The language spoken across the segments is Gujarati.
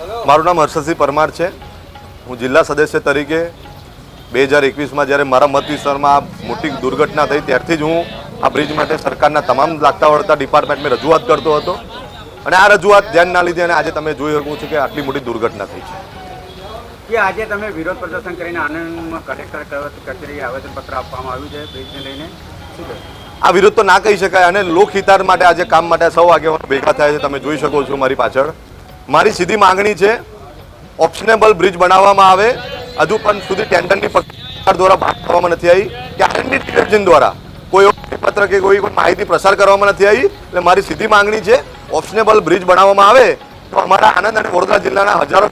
મારું નામ હર્ષદસિંહ પરમાર છે. હું જિલ્લા સદસ્ય તરીકે બે હજાર એકવીસમાં જ્યારે મારા મત વિસ્તારમાં આ મોટી દુર્ઘટના થઈ ત્યારથી જ હું આ બ્રિજ માટે સરકારના તમામ લાગતા વળતા ડિપાર્ટમેન્ટને રજૂઆત કરતો હતો. અને આ રજૂઆત ધ્યાન ના લીધે અને આજે તમે જોઈ શકો છો કે આટલી મોટી દુર્ઘટના થઈ છે. આજે તમે વિરોધ પ્રદર્શન કરીને આનંદમાં કલેક્ટર કચેરી આવેદનપત્ર આપવામાં આવ્યું છે બ્રિજને લઈને? શું આ વિરોધ તો ના કહી શકાય અને લોકહિતાર માટે આજે કામ માટે સૌ આગેવાનો ભેગા થયા છે. તમે જોઈ શકો છો મારી પાછળ. મારી સીધી માંગણી છે ઓપ્શનેબલ બ્રિજ બનાવવામાં આવે. હજુ પણ સુધી ટેન્ડરની પ્રક્રિયા દ્વારા ભાગ કરવામાં નથી આવી. કે આરએનડી ડિવિઝન દ્વારા કોઈ પત્ર કે કોઈ માહિતી પ્રસાર કરવામાં નથી આવી. એટલે મારી સીધી માંગણી છે ઓપ્શનેબલ બ્રિજ બનાવવામાં આવે તો અમારા આનંદ અને વડોદરા જિલ્લાના હજારો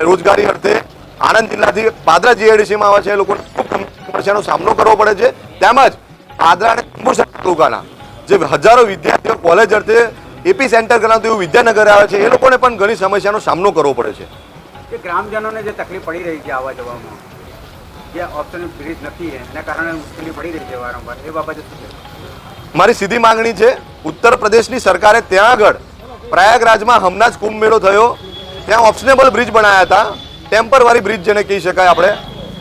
રોજગારી અર્થે આણંદ જિલ્લાથી પાદરા જીઆઈડીસીમાં આવે છે. એ લોકોને ખૂબ સમસ્યાનો સામનો કરવો પડે છે. તેમજ પાદરા અને તાલુકાના જે હજારો વિદ્યાર્થીઓ કોલેજ અર્થે એપી સેન્ટર ગણાતું એવું વિદ્યાનગર આવે છે એ લોકોને પણ ઘણી સમસ્યાનો સામનો કરવો પડે છે. કે ગ્રામજનોને જે તકલીફ પડી રહી છે આવવા જવામાં જે ઓપ્શન બ્રિજ નથી એના કારણે મુશ્કેલી પડી રહી છે વારંવાર. એ બાબતે? મારી સીધી માંગણી છે ઉત્તર પ્રદેશની સરકારે ત્યાં આગળ પ્રયાગરાજમાં હમણાં જ કુંભ મેળો થયો ત્યાં ઓપ્શનેબલ બ્રિજ બનાવ્યા હતા. ટેમ્પરવારી બ્રિજ જેને કહી શકાય આપણે.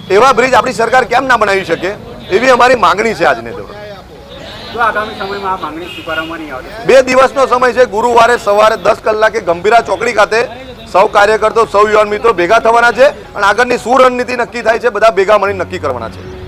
એવા બ્રિજ આપણી સરકાર કેમ ના બનાવી શકે? એવી અમારી માંગણી છે આજની તો. તો આગામી સમયમાં બે દિવસનો સમય છે. ગુરુવારે સવારે દસ કલાકે ગંભીરા ચોકડી ખાતે સૌ કાર્યકર્તો, સૌ યુવાન મિત્રો ભેગા થવાના છે અને આગળની શું રણનીતિ નક્કી થાય છે, બધા ભેગા મળીને નક્કી કરવાના છે.